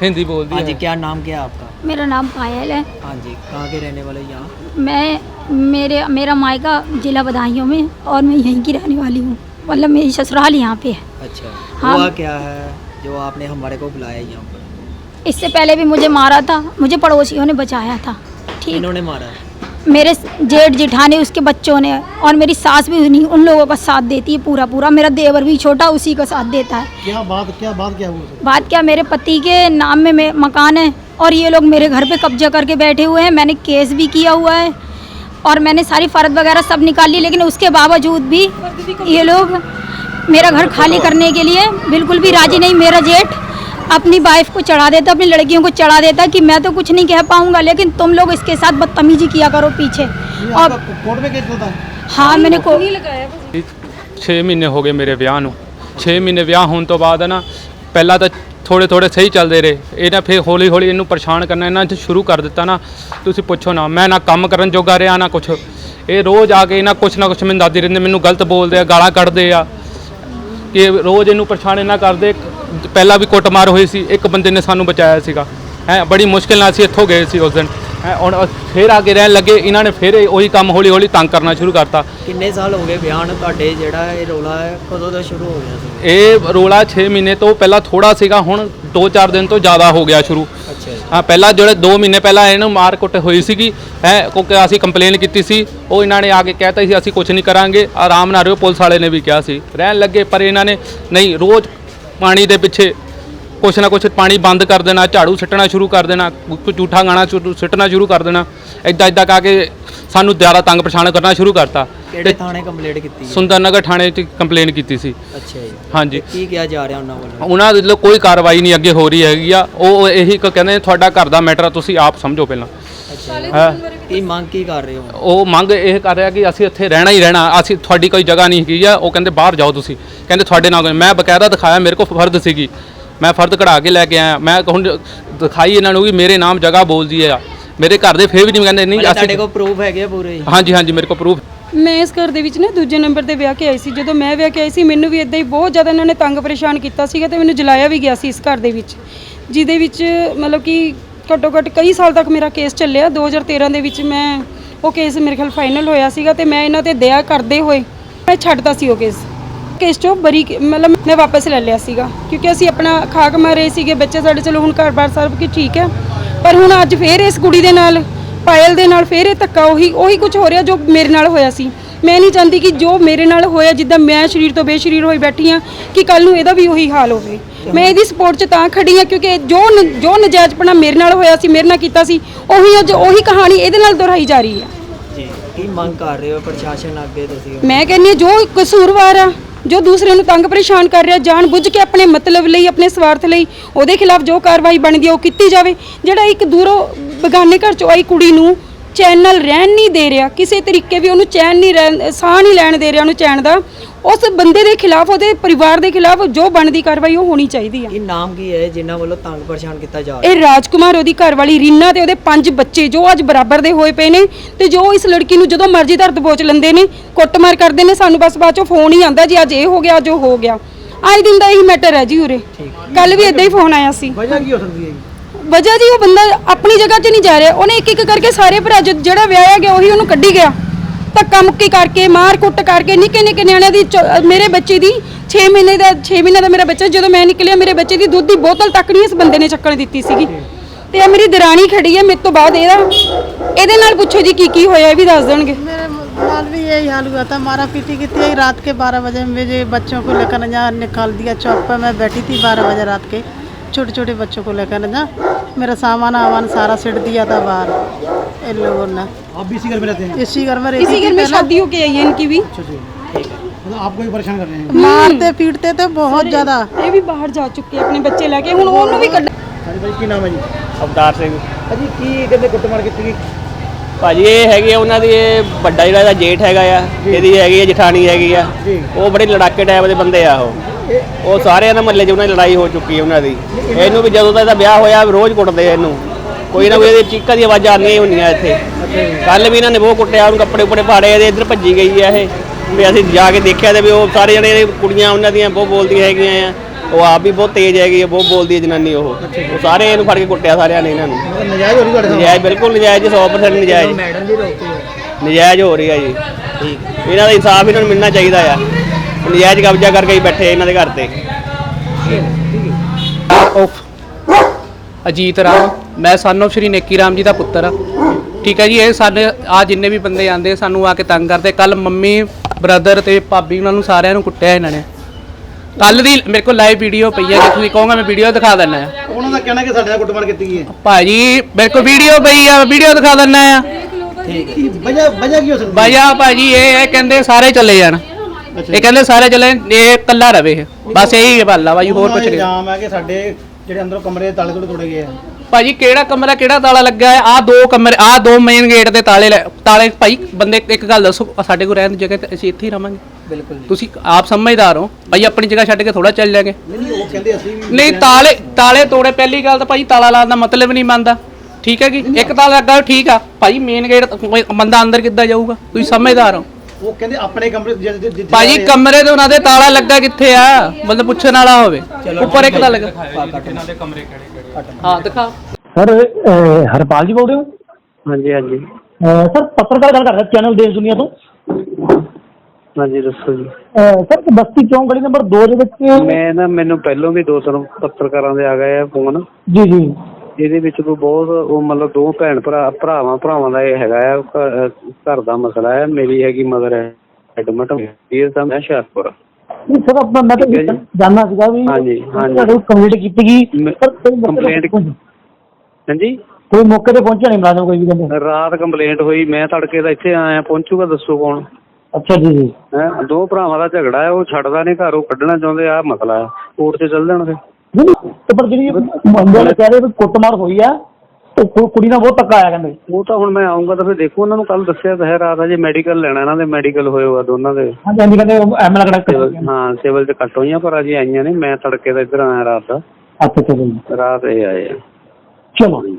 हिंदी बोलती हाँ जी है। क्या नाम क्या है आपका? मेरा नाम पायल है। हाँ जी कहाँ के रहने वाले यहाँ? मैं मेरे मेरा मायका जिला बदायूं में और मैं यहीं की रहने वाली हूँ। मतलब मेरी ससुराल यहाँ पे है। अच्छा हाँ। हुआ क्या है जो आपने हमारे को बुलाया यहाँ पर? इससे पहले भी मुझे मारा था मुझे पड़ोसियों ने बचाया था। ठीक। इन्होंने मारा? मेरे जेठ जेठानी उसके बच्चों ने और मेरी सास भी उन्हीं उन लोगों का साथ देती है पूरा पूरा। मेरा देवर भी छोटा उसी का साथ देता है। क्या बात क्या बात क्या हुआ? बात क्या मेरे पति के नाम में मे- मकान है और ये लोग मेरे घर पे कब्जा करके बैठे हुए हैं। मैंने केस भी किया हुआ है और मैंने सारी फर्द वगैरह सब निकाल ली लेकिन उसके बावजूद भी ये लोग मेरा घर खाली करने के लिए बिल्कुल भी राज़ी नहीं। मेरा जेठ अपनी वाइफ को चढ़ा देता अपनी लड़कियों को चढ़ा देता कि मैं तो कुछ नहीं कह पाऊंगा लेकिन तुम लोग इसके साथ बदतमीजी किया करो पीछे ये और आपका कोर्ट में केस चलता है हाँ मैंने को 6 ਮਹੀਨੇ ਹੋ ਗਏ ਮੇਰੇ ਵਿਆਹ ਨੂੰ 6 ਮਹੀਨੇ ਵਿਆਹ ਹੋਣ ਤੋਂ ਬਾਅਦ ਨਾ ਪਹਿਲਾਂ ਤਾਂ ਥੋੜੇ ਥੋੜੇ ਸਹੀ ਚੱਲਦੇ ਰਹੇ ਇਹ ਨਾ ਫਿਰ ਹੌਲੀ ਹੌਲੀ ਇਹਨੂੰ ਪਰੇਸ਼ਾਨ ਕਰਨਾ ਇਹਨਾਂ 'ਚ ਸ਼ੁਰੂ ਕਰ ਦਿੱਤਾ ਨਾ ਤੁਸੀਂ ਪੁੱਛੋ ਨਾ ਮੈਂ ਨਾ ਕੰਮ ਕਰਨ ਜੋਗਾ ਰਿਹਾ ਨਾ ਕੁਛ ਇਹ ਰੋਜ਼ ਆ ਕੇ ਨਾ ਕੁਛ ਨਾ ਕੁਛ ਮੈਨੂੰ ਦੱਸਦੇ ਰਹਿੰਦੇ ਮੈਨੂੰ ਗਲਤ ਬੋਲਦੇ ਆ ਗਾਲਾਂ ਕੱਢਦੇ ਆ ਕਿ ਰੋਜ਼ ਇਹਨੂੰ ਪਰੇਸ਼ਾਨ ਇਹਨਾਂ ਕਰਦੇ ਪਹਿਲਾਂ ਵੀ ਕੁੱਟਮਾਰ ਹੋਈ ਸੀ ਇੱਕ ਬੰਦੇ ਨੇ ਸਾਨੂੰ ਬਚਾਇਆ ਸੀਗਾ। ਹੈ ਬੜੀ ਮੁਸ਼ਕਿਲ ਨਾਲ ਅਸੀਂ ਇੱਥੋਂ ਗਏ ਸੀ ਉਸ ਦਿਨ। ਹੈ ਹੁਣ ਫੇਰ ਆ ਕੇ ਰਹਿਣ ਲੱਗੇ ਇਹਨਾਂ ਨੇ ਫਿਰ ਉਹੀ ਕੰਮ ਹੌਲੀ ਹੌਲੀ ਤੰਗ ਕਰਨਾ ਸ਼ੁਰੂ ਕਰਤਾ। ਕਿੰਨੇ ਸਾਲ ਹੋ ਗਏ ਵਿਆਹ ਨੂੰ? ਤੁਹਾਡੇ ਜਿਹੜਾ ਇਹ ਰੋਲਾ ਹੈ ਕਦੋਂ ਤੋਂ ਸ਼ੁਰੂ ਹੋ ਗਿਆ ਸੀ? ਇਹ ਰੋਲਾ 6 ਮਹੀਨੇ ਤੋਂ ਪਹਿਲਾਂ ਥੋੜਾ ਸੀਗਾ ਹੁਣ 2-4 ਦਿਨ ਤੋਂ ਜ਼ਿਆਦਾ ਹੋ ਗਿਆ ਸ਼ੁਰੂ। ਅੱਛਾ ਜੀ। ਹਾਂ ਪਹਿਲਾਂ ਜਿਹੜੇ 2 ਮਹੀਨੇ ਪਹਿਲਾਂ ਇਹਨੂੰ ਮਾਰ ਕੁੱਟ ਹੋਈ ਸੀਗੀ ਹੈ ਕਿਉਂਕਿ ਅਸੀਂ ਕੰਪਲੇਨ ਕੀਤੀ ਸੀ ਉਹ ਇਹਨਾਂ ਨੇ ਆ ਕੇ ਕਹਿਤਾ ਸੀ ਅਸੀਂ ਕੁਝ ਨਹੀਂ ਕਰਾਂਗੇ ਆਰਾਮ ਨਾਲ ਰਹੋ ਪੁਲਿਸ ਵਾਲੇ ਨੇ ਵੀ ਕਿਹਾ ਸੀ। ਰਹਿਣ ਲੱਗੇ ਪਰ ਇਹਨਾਂ ਨੇ ਨਹੀਂ ਰੋਜ਼ ਪਾਣੀ ਦੇ ਪਿੱਛੇ ਕੁਛ ਨਾ ਕੁਛ ਪਾਣੀ ਬੰਦ ਕਰ ਦੇਣਾ ਝਾੜੂ ਸਿੱਟਣਾ ਸ਼ੁਰੂ ਕਰ ਦੇਣਾ ਕੁ ਝੂਠਾ ਗਾਣਾ ਸਿੱਟਣਾ ਸ਼ੁਰੂ ਕਰ ਦੇਣਾ ਇਦਾਂ ਇਦਾਂ ਕਾ ਕੇ ਸਾਨੂੰ ਜ਼ਿਆਦਾ ਤੰਗ ਪਰੇਸ਼ਾਨ ਕਰਨਾ ਸ਼ੁਰੂ ਕਰਤਾ। ਕਿਹੜੇ ਥਾਣੇ ਕੰਪਲੇਂਟ ਕੀਤੀ ਹੈ ਸੁੰਦਰਨਗਰ ਥਾਣੇ 'ਚ ਕੰਪਲੇਨ ਕੀਤੀ ਸੀ। ਅੱਛਾ ਜੀ। ਹਾਂਜੀ। ਕੀ ਕਿਹਾ ਜਾ ਰਿਹਾ ਉਹਨਾਂ ਵੱਲੋਂ? ਉਹਨਾਂ ਦੇ ਕੋਈ ਕਾਰਵਾਈ ਨਹੀਂ ਅੱਗੇ ਹੋ ਰਹੀ ਹੈਗੀ ਆ। ਉਹ ਇਹੀ ਕਹਿੰਦੇ ਤੁਹਾਡਾ ਘਰ ਦਾ ਮੈਟਰ ਤੁਸੀਂ ਆਪ ਸਮਝੋ ਪਹਿਲਾਂ। ਅੱਛਾ ਜੀ ਹੈ ਕੀ ਮੰਗ ਕੀ ਕਰ ਰਹੇ ਹੋ? ਉਹ ਮੰਗ ਇਹ ਕਰ ਰਿਹਾ ਕਿ ਅਸੀਂ ਇੱਥੇ ਰਹਿਣਾ ਹੀ ਰਹਿਣਾ ਅਸੀਂ ਤੁਹਾਡੀ ਕੋਈ ਜਗ੍ਹਾ ਨਹੀਂ ਹੈਗੀ ਆ ਉਹ ਕਹਿੰਦੇ ਬਾਹਰ ਜਾਓ ਤੁਸੀਂ। ਕਹਿੰਦੇ ਤੁਹਾਡੇ ਨਾਲ ਕੋਈ- ਮੈਂ ਬਕਾਇਦਾ ਦਿਖਾਇਆ ਮੇਰੇ ਕੋਲ ਫਰਦ ਸੀਗੀ। ਮੈਂ ਫਰਦ ਕਢਾ ਕੇ ਲੈ ਕੇ ਆਇਆ। ਮੈਂ ਹੁਣ ਦਿਖਾਈ ਇਹਨਾਂ ਨੂੰ ਵੀ ਮੇਰੇ ਨਾਮ ਜਗ੍ਹਾ ਬੋਲਦੀ ਆ। ਮੇਰੇ ਘਰ ਦੇ ਫੇਰ ਵੀ ਨਹੀਂ ਕਹਿੰਦੇ ਨਹੀਂ ਮਤਲਬ ਤੁਹਾਡੇ ਅਸੀਂ ਕੋਲ ਪ੍ਰੂਫ ਹੈਗੇ ਆ ਪੂਰੇ। ਹਾਂਜੀ ਹਾਂਜੀ ਮੇਰੇ ਕੋਲ ਪ੍ਰੂਫ ਮੈਂ ਇਸ ਘਰ ਦੇ ਵਿੱਚ ਨਾ ਦੂਜੇ ਨੰਬਰ ਤੇ ਵਿਆਹ ਕੇ ਆਈ ਸੀ। ਜਦੋਂ ਮੈਂ ਵਿਆਹ ਕੇ ਆਈ ਸੀ ਮੈਨੂੰ ਵੀ ਇਦਾਂ ਹੀ ਬਹੁਤ ਜ਼ਿਆਦਾ ਇਹਨਾਂ ਨੇ ਤੰਗ ਪਰੇਸ਼ਾਨ ਕੀਤਾ ਸੀਗਾ ਤੇ ਮੈਨੂੰ ਜਲਾਇਆ ਵੀ ਗਿਆ ਸੀ ਇਸ ਘਰ ਦੇ ਵਿੱਚ। ਜਿਹਦੇ ਵਿੱਚ ਮਤਲਬ ਕਿ ਘੱਟੋ ਘੱਟ ਕਈ ਸਾਲ ਤੱਕ ਮੇਰਾ ਕੇਸ ਚੱਲਿਆ। 2013 ਦੇ ਵਿੱਚ ਮੈਂ ਉਹ ਕੇਸ ਮੇਰੇ ਖਿਆਲ ਫਾਈਨਲ ਹੋਇਆ ਸੀਗਾ ਤੇ ਮੈਂ ਇਹਨਾਂ ਤੇ ਦਇਆ ਕਰਦੇ ਹੋਏ ਮੈਂ ਛੱਡਦਾ ਸੀ ਉਹ ਕੇਸ। ਕੇਸ ਚੋਂ ਬਰੀ ਮਤਲਬ ਮੈਂ ਵਾਪਸ ਲੈ ਲਿਆ ਸੀਗਾ। ਕਿਉਂਕਿ ਅਸੀਂ ਆਪਣਾ ਖਾ ਕਮਾ ਰਹੇ ਸੀਗੇ, ਬੱਚੇ ਸਾਡੇ ਚਲੋ ਹੁਣ ਘਰ-ਬਾਰ ਸਭ ਕਿ ਠੀਕ ਹੈ। ਪਰ ਹੁਣ ਅੱਜ ਫੇਰ ਇਸ ਕੁੜੀ ਦੇ ਨਾਲ, ਪਾਇਲ ਦੇ ਨਾਲ ਫੇਰ ਇਹ ਧੱਕਾ, ਉਹੀ ਉਹੀ ਕੁਝ ਹੋ ਰਿਹਾ ਜੋ ਮੇਰੇ ਨਾਲ ਹੋਇਆ ਸੀ। ਮੈਂ ਨਹੀਂ ਚਾਹੁੰਦੀ ਕਿ ਜੋ ਮੇਰੇ ਨਾਲ ਹੋਇਆ ਜਿੱਦਾਂ ਮੈਂ ਸਰੀਰ ਤੋਂ ਬੇਸ਼ਰੀਰ ਹੋਈ ਬੈਠੀ ਆ ਕਿ ਕੱਲ ਨੂੰ ਇਹਦਾ ਵੀ ਉਹੀ ਹਾਲ ਹੋਵੇ। ਮੈਂ ਇਹਦੀ ਸਪੋਰਟ 'ਚ ਤਾਂ ਖੜੀ ਆ ਕਿਉਂਕਿ ਜੋ ਨ- ਜੋ ਨਜਾਇਜ਼ਪਣਾ ਮੇਰੇ ਨਾਲ ਹੋਇਆ ਸੀ ਮੇਰੇ ਨਾਲ ਕੀਤਾ ਸੀ ਉਹੀ ਅੱਜ ਉਹੀ ਕਹਾਣੀ ਇਹਦੇ ਨਾਲ ਦੁਹਰਾਈ ਜਾ ਰਹੀ ਆ ਜੀ ਕੀ ਮੰਗ ਕਰ ਰਹੇ ਹੋ ਪ੍ਰਸ਼ਾਸਨ ਅੱਗੇ ਤੁਸੀਂ? ਮੈਂ ਕਹਿੰਦੀ ਹਾਂ ਜੋ ਕਸੂਰਵਾਰ ਆ ਜੋ ਦੂਸਰੇ ਨੂੰ ਤੰਗ ਪਰੇਸ਼ਾਨ ਕਰ ਰਿਹਾ ਜਾਣ ਬੁੱਝ ਕੇ ਆਪਣੇ ਮਤਲਬ ਲਈ ਆਪਣੇ ਸਵਾਰਥ ਲਈ ਉਹਦੇ ਖਿਲਾਫ ਜੋ ਕਾਰਵਾਈ ਬਣਦੀ ਹੈ ਉਹ ਕੀਤੀ ਜਾਵੇ। ਜਿਹੜਾ ਇੱਕ ਦੂਰੋਂ ਬਗਾਨੇ ਘਰ ਚੋਂ ਆਈ ਕੁੜੀ ਨੂੰ ਚੈਨਲ ਰਹਿਣ ਨਹੀਂ ਦੇ ਰਿਹਾ ਕਿਸੇ ਤਰੀਕੇ ਵੀ ਉਹਨੂੰ ਚੈਨ ਨਹੀਂ ਰਹਿਣ ਸਾਹ ਨਹੀਂ ਲੈਣ ਦੇ ਰਿਹਾ ਉਹਨੂੰ ਚੈਨ ਦਾ ਉਸ ਬੰਦੇ ਦੇ ਖਿਲਾਫ ਉਹਦੇ ਪਰਿਵਾਰ ਦੇ ਖਿਲਾਫ ਜੋ ਬਣਦੀ ਕਾਰਵਾਈ ਉਹ ਹੋਣੀ ਚਾਹੀਦੀ ਆ। ਇਹ ਨਾਮ ਕੀ ਹੈ ਜਿਨ੍ਹਾਂ ਵੱਲੋਂ ਤੰਗ ਪਰੇਸ਼ਾਨ ਕੀਤਾ ਜਾ ਰਿਹਾ? ਇਹ ਰਾਜਕੁਮਾਰ ਉਹਦੀ ਘਰਵਾਲੀ ਰੀਨਾ ਤੇ ਉਹਦੇ ਪੰਜ ਬੱਚੇ ਜੋ ਅੱਜ ਬਰਾਬਰ ਦੇ ਹੋਏ ਪਏ ਨੇ ਤੇ ਜੋ ਇਸ ਲੜਕੀ ਨੂੰ ਜਦੋਂ ਮਰਜ਼ੀ ਧਰ ਬੋਚ ਲੈਂਦੇ ਨੇ ਕੁੱਟਮਾਰ ਕਰਦੇ ਨੇ ਸਾਨੂੰ ਬਸ ਬਾਅਦ ਚੋਂ ਫੋਨ ਹੀ ਆਂਦਾ ਜੀ ਅੱਜ ਇਹ ਹੋ ਗਿਆ ਅੱਜ ਉਹ ਹੋ ਗਿਆ। ਅੱਜ ਦਿਨ ਦਾ ਇਹੀ ਮੈਟਰ ਹੈ ਜੀ ਉਰੇ। ਕੱਲ ਵੀ ਇਦਾਂ ਹੀ ਫੋਨ ਆਇਆ ਸੀ। ਵਜ੍ਹਾ ਕੀ ਹੋ ਸਕਦੀ ਹੈ ਜੀ? ਵਜ੍ਹਾ ਜੀ ਉਹ ਬੰਦਾ ਆਪਣੀ ਜਗ੍ਹਾ 'ਚ ਨਹੀਂ ਜਾ ਰਿਹਾ ਉਹਨੇ ਇੱਕ ਇੱਕ ਕਰਕੇ ਸਾਰੇ ਭਰਾ ਜੋ- ਜਿਹੜਾ ਵਿਆਹਿਆ ਗਿਆ ਉਹੀ ਉਹਨੂੰ ਕੱਢੀ ਗਿਆ ਧੱਕਾ ਮੁੱਕੀ ਕਰਕੇ ਮਾਰ ਕੁੱਟ ਕਰਕੇ ਨਿੱਕੇ ਨਿੱਕੇ ਨਿਆਣਿਆਂ ਦੀ ਚੋ- ਮੇਰੇ ਬੱਚੇ ਦੀ 6 ਮਹੀਨੇ ਦਾ 6 ਮਹੀਨੇ ਦਾ ਮੇਰਾ ਬੱਚਾ ਜਦੋਂ ਮੈਂ ਨਿਕਲਿਆ ਮੇਰੇ ਬੱਚੇ ਦੀ ਦੁੱਧ ਦੀ ਬੋਤਲ ਤੱਕ ਨਹੀਂ ਇਸ ਬੰਦੇ ਨੇ ਚੱਕਣ ਦਿੱਤੀ ਸੀਗੀ ਤੇ ਇਹ ਮੇਰੀ ਦਰਾਣੀ ਖੜੀ ਹੈ ਮੇਰੇ ਤੋਂ ਬਾਅਦ ਇਹਦਾ ਇਹਦੇ ਨਾਲ ਪੁੱਛੋ ਜੀ ਕੀ ਕੀ ਹੋਇਆ ਇਹ ਵੀ ਦੱਸ ਦੇਣਗੇ मेरे बाल भी यही हाल हुआ था मारा पीटी की थी रात के बारह बजे मुझे बच्चों को लेकर यहाँ निकाल दिया चौक पर मैं बैठी थी बारह बजे रात के छोटे छोटे बच्चों को लेकर यहाँ मेरा सामान वामान सारा सिट दिया था बाहर इन लोगों ने आप भी इसी घर में रहते हैं इसी घर में रहती इसी थी घर में पहले। शादी होके आई है इनकी भी मतलब आपको भी परेशान कर रहे हैं मारते पीटते थे बहुत ज्यादा ਇਹ ਵੀ ਬਾਹਰ ਜਾ ਚੁੱਕੇ ਆਪਣੇ ਬੱਚੇ ਲੈ ਕੇ ਹੁਣ ਉਹਨੂੰ ਵੀ ਕੱਢ हाँ जी भाई की नाम है जी ਅਵਤਾਰ ਸਿੰਘ अजी की कहते कुटमार की ਭਾਜੀ ਇਹ ਹੈਗੇ ਆ ਉਹਨਾਂ ਦੀ ਇਹ ਵੱਡਾ ਜਿਹੜਾ ਇਹਦਾ ਜੇਠ ਹੈਗਾ ਆ ਇਹਦੀ ਹੈਗੀ ਆ ਜਠਾਣੀ ਹੈਗੀ ਆ। ਉਹ ਬੜੇ ਲੜਾਕੇ ਟਾਈਪ ਦੇ ਬੰਦੇ ਆ ਉਹ। ਉਹ ਸਾਰਿਆਂ ਨਾਲ ਮਹੱਲੇ 'ਚ ਉਹਨਾਂ ਦੀ ਲੜਾਈ ਹੋ ਚੁੱਕੀ ਹੈ ਉਹਨਾਂ ਦੀ। ਇਹਨੂੰ ਵੀ ਜਦੋਂ ਦਾ ਇਹਦਾ ਵਿਆਹ ਹੋਇਆ ਰੋਜ਼ ਕੁੱਟਦੇ ਆ ਇਹਨੂੰ। ਕੋਈ ਨਾ ਕੋਈ ਇਹਦੀ ਚੀਕਾਂ ਦੀ ਆਵਾਜ਼ਾਂ ਆਉਂਦੀਆਂ ਹੀ ਹੁੰਦੀਆਂ ਇੱਥੇ। ਕੱਲ ਵੀ ਇਹਨਾਂ ਨੇ ਬਹੁਤ ਕੁੱਟਿਆ ਉਹਨੂੰ ਕੱਪੜੇ ਕੁੱਪੜੇ ਪਾੜੇ ਇਹਦੇ ਇੱਧਰ ਭੱਜੀ ਗਈ ਆ ਇਹ। ਵੀ ਅਸੀਂ ਜਾ ਕੇ ਦੇਖਿਆ ਤੇ ਵੀ ਉਹ ਸਾਰੇ ਜਣੇ ਕੁੜੀਆਂ ਉਹਨਾਂ ਦੀਆਂ ਬਹੁਤ ਬੋਲਦੀਆਂ ਹੈਗੀਆਂ ਆ। ਉਹ ਆਪ ਵੀ ਬਹੁਤ ਤੇਜ਼ ਹੈਗੀ ਹੈ ਬਹੁਤ ਬੋਲਦੀ ਹੈ ਜਨਾਨੀ ਉਹ। ਉਹ ਸਾਰੇ ਇਹਨੂੰ ਫੜ ਕੇ ਕੁੱਟਿਆ ਸਾਰਿਆਂ ਨੇ ਇਹਨਾਂ ਨੂੰ। ਨਜਾਇਜ਼ ਹੋ ਰਹੀ ਤੁਹਾਡੇ ਨਜਾਇਜ਼ ਬਿਲਕੁਲ ਨਜਾਇਜ਼ ਜੀ 100% ਨਜਾਇਜ਼। ਮੈਡਮ ਜੀ ਰੋਕਦੇ ਨਜਾਇਜ਼ ਹੋ ਰਹੀ ਹੈ ਜੀ। ਠੀਕ। ਇਹਨਾਂ ਦਾ ਇਨਸਾਫ ਇਹਨਾਂ ਨੂੰ ਮਿਲਣਾ ਚਾਹੀਦਾ ਆ। ਨਜਾਇਜ਼ ਕਬਜ਼ਾ ਕਰਕੇ ਹੀ ਬੈਠੇ ਇਹਨਾਂ ਦੇ ਘਰ ਤੇ। ਆਫ ਅਜੀਤ ਰਾਮ ਮੈਂ ਸਨ ਸ਼੍ਰੀ ਨੇਕੀ ਰਾਮ ਜੀ ਦਾ ਪੁੱਤਰ ਆ ਠੀਕ ਹੈ ਜੀ ਇਹ ਸਾਡੇ ਆ ਜਿੰਨੇ ਵੀ ਬੰਦੇ ਆਂਦੇ ਸਾਨੂੰ ਆ ਕੇ ਤੰਗ ਕਰਦੇ। ਕੱਲ ਮੰਮੀ ਬ੍ਰਦਰ ਤੇ ਭਾਬੀ ਉਹਨਾਂ ਨੂੰ ਸਾਰਿਆਂ ਨੂੰ ਕੁੱਟਿਆ ਇਹਨਾਂ ਨੇ। ਕੱਲ ਦੀ ਮੇਰੇ ਕੋਲ ਲਾਈਵ ਵੀਡੀਓ ਪਈ ਹੈ ਕਿ ਤੁਸੀਂ ਕਹੋਗੇ ਮੈਂ ਵੀਡੀਓ ਦਿਖਾ ਦਿੰਦਾ ਆ ਉਹਨਾਂ ਦਾ ਕਹਿਣਾ ਕਿ ਸਾਡੇ ਨਾਲ ਕੁੱਟਮਾਰ ਕੀਤੀ ਗਈ ਹੈ। ਭਾਜੀ ਮੇਰੇ ਕੋਲ ਵੀਡੀਓ ਪਈ ਆ ਵੀਡੀਓ ਦਿਖਾ ਦਿੰਦਾ ਆ ਕੀ ਵਜ੍ਹਾ ਵਜ੍ਹਾ ਕੀ ਹੋ ਸਕਦੀ ਭਾਈਆ ਭਾਜੀ ਇਹ ਇਹ ਕਹਿੰਦੇ ਸਾਰੇ ਚਲੇ ਜਾਣ। ਇਹ ਕਹਿੰਦੇ ਸਾਰੇ ਚਲੇ ਇਹ ਇਕੱਲਾ ਰਵੇ। ਇਹ। ਬਸ ਇਹੀ ਆ ਭਾਜੀ ਹੋਰ ਕੁਝ ਨਹੀਂ। ਇਲਜ਼ਾਮ ਹੈ ਕਿ ਸਾਡੇ ਜਿਹੜੇ ਅੰਦਰੋਂ ਕਮਰੇ ਦੇ ਤਾਲੇ ਤੋੜੇ ਤੋੜੇ ਗਏ ਆ। ਭਾਜੀ ਕਿਹੜਾ ਕਮਰਾ ਕਿਹੜਾ ਤਾਲਾ ਲੱਗਾ ਹੈ? ਆ ਦੋ ਕਮਰੇ ਆ ਦੋ ਮੇਨ ਗੇਟ ਦੇ ਤਾਲੇ ਲੈ- ਤਾਲੇ। ਭਾਈ ਬੰਦੇ ਇੱਕ ਗੱਲ ਦੱਸੋ ਸਾਡੇ ਕੋਲ ਰਹਿਣ ਦੀ ਜਗ੍ਹਾ ਤੇ ਅਸੀਂ ਇੱਥੇ ਹੀ ਰਵਾਂਗੇ। ਬਿਲਕੁਲ ਤੁਸੀਂ ਆਪ ਸਮਝਦਾਰ ਹੋ। ਭਾਈ ਆਪਣੀ ਜਗ੍ਹਾ ਛੱਡ ਕੇ ਥੋੜਾ ਚੱਲ ਜਾਗੇ। ਨਹੀਂ ਨਹੀਂ ਉਹ ਕਹਿੰਦੇ ਅਸੀਂ ਵੀ ਨਹੀਂ ਤਾਲੇ ਤਾਲੇ ਤੋੜੇ। ਪਹਿਲੀ ਗੱਲ ਤਾਂ ਭਾਈ ਤਾਲਾ ਲਾਉਣ ਦਾ ਮਤਲਬ ਨਹੀਂ ਮੰਨਦਾ ਠੀਕ ਹੈ ਕਿ? ਇੱਕ ਤਾਲਾ ਲੱਗਾ ਠੀਕ ਆ। ਭਾਈ ਮੇਨ ਗੇਟ ਕੋਈ ਬੰਦਾ ਅੰਦਰ ਕਿੱਦਾਂ ਜਾਊਗਾ? ਤੁਸੀਂ ਸਮਝਦਾਰ ਹੋ। ਉਹ ਕਹਿੰਦੇ ਆਪਣੇ ਕਮਰੇ ਜਿ- ਜਿ- ਜਿ- ਭਾਜੀ ਕਮਰੇ ਤੇ ਉਹਨਾਂ ਦੇ ਤਾਲਾ ਲੱਗਾ ਕਿੱਥੇ ਆ? ਮਤਲਬ ਪੁੱਛਣ ਵਾਲਾ ਹੋਵੇ। ਉੱਪਰ ਇੱਕ ਤਾਲਾ ਲੱਗਾ। ਇਹਨਾਂ ਦੇ ਕਮਰੇ ਕਿਹੜੇ ਕਿਹੜੇ ਹਾਂ ਦਿਖਾ ਸਰ ਹਰਪਾਲ ਜੀ ਬੋਲ ਰਹੇ ਹੋ? ਹਾਂਜੀ ਹਾਂਜੀ। ਸਰ ਪੱਤਰਕਾਰ ਗੱਲ ਕਰ ਰਿਹਾ ਚੈਨਲ ਦੇਸ਼ ਦੁਨੀਆ ਤੋਂ। ਹਾਂਜੀ ਦੱਸੋ ਜੀ। ਸਰ ਬਸਤੀ ਚੌਂਕ ਗਲੀ ਨੰਬਰ 2 ਦੇ ਵਿੱਚ ਮੈਂ ਨਾ ਮੈਨੂੰ ਪਹਿਲਾਂ ਵੀ ਦੋ ਤਿੰਨ ਪੱਤਰਕਾਰਾਂ ਦੇ ਆ ਗਏ ਆ ਫੋਨ। ਜੀ ਜੀ। ਇਹਦੇ ਵਿੱਚ ਕੋਈ ਬਹੁਤ ਉਹ ਮਤਲਬ ਦੋ ਭੈਣ ਭਰਾ ਭਰਾਵਾਂ ਭਰਾਵਾਂ ਦਾ ਇਹ ਹੈਗਾ ਆ ਘ- ਅਹ ਘਰ ਦਾ ਮਸਲਾ ਹੈ ਮੇਰੀ ਹੈਗੀ ਮਦਰ ਹੈ ਐਡਮਿਟ ਇਹ ਤਾਂ ਮੈਂ ਹੁਸ਼ਿਆਰਪੁਰ। ਨਹੀਂ ਸਰ ਆਪਣਾ ਮੈਂ ਠੀਕ ਹੈ ਤਾਂ ਜੀ। ਜਾਨਣਾ ਸੀਗਾ ਵੀ ਹਾਂਜੀ, ਹਾਂਜੀ। ਤੁਹਾਡੇ ਕੰਪਲੀਟ ਕੀਤੀ ਗਈ। ਮੈਂ- ਸਰ ਕੋਈ ਮੌਕੇ ਤੇ complaint- ਪਹੁੰਚੇ- ਹਾਂਜੀ? ਕੋਈ ਮੌਕੇ ਤੇ ਪਹੁੰਚਿਆ ਨਹੀਂ ਮਲਾਜ਼ਮ ਕੋਈ ਵੀ ਕਹਿੰਦੇ। ਰਾਤ ਕੰਪਲੇਂਟ ਹੋਈ ਮੈਂ ਤੜਕੇ ਦਾ ਇੱਥੇ ਆਇਆ ਪਹੁੰਚੂਗਾ ਦੱਸੋ ਕੌਣ? ਅੱਛਾ ਜੀ ਜੀ। ਹੈ ਦੋ ਭਰਾਵਾਂ ਦਾ ਝਗੜਾ ਹੈ ਉਹ ਛੱਡਦਾ ਨਹੀਂ ਘਰੋਂ ਕੱਢਣਾ ਚਾਹੁੰਦੇ ਆ ਮਸਲਾ ਹੈ। ਕੋਰਟ 'ਚ ਚੱਲ ਜਾਣਗੇ। ਨਹੀਂ ਤੇ ਪਰ ਜਿਹੜੀ ਮੁੰਡੇ ਵਾਲੇ ਕਹਿ ਰਹੇ ਵੀ ਕੁੱਟਮਾਰ ਹੋਈ ਆ ਤੇ ਕੁ- ਕੁੜੀ ਨਾਲ ਬਹੁਤ ਧੱਕਾ ਆਇਆ ਕਹਿੰਦੇ। ਉਹ ਤਾਂ ਹੁਣ ਮੈਂ ਆਉਂਗਾ ਤਾਂ ਫਿਰ ਦੇਖੋ ਉਹਨਾਂ ਨੂੰ ਕੱਲ ਦੱਸਿਆ ਤਾਂ ਹੈ ਰਾਤ ਅਜੇ ਮੈਡੀਕਲ ਲੈਣਾ ਇਹਨਾਂ ਦੇ ਮੈਡੀਕਲ ਹੋਏ ਹੋਆ ਦੋਨਾਂ ਦੇ। ਹਾਂਜੀ ਹਾਂਜੀ ਕਹਿੰਦੇ ਐਮਐਲ ਕੜਾ ਸਿਵਲ ਹਾਂ ਸਿਵਲ 'ਚ ਕੱਟ ਹੋਈਆਂ ਪਰ ਅਜੇ ਆਈਆਂ ਨੇ ਮੈਂ ਤੜਕੇ ਦਾ ਇੱਧਰ ਆਇਆ ਰਾਤ। ਦਾ ਅੱਛਾ ਜੀ ਰਾਤ ਇਹ ਆਏ ਆ। ਚਲੋ।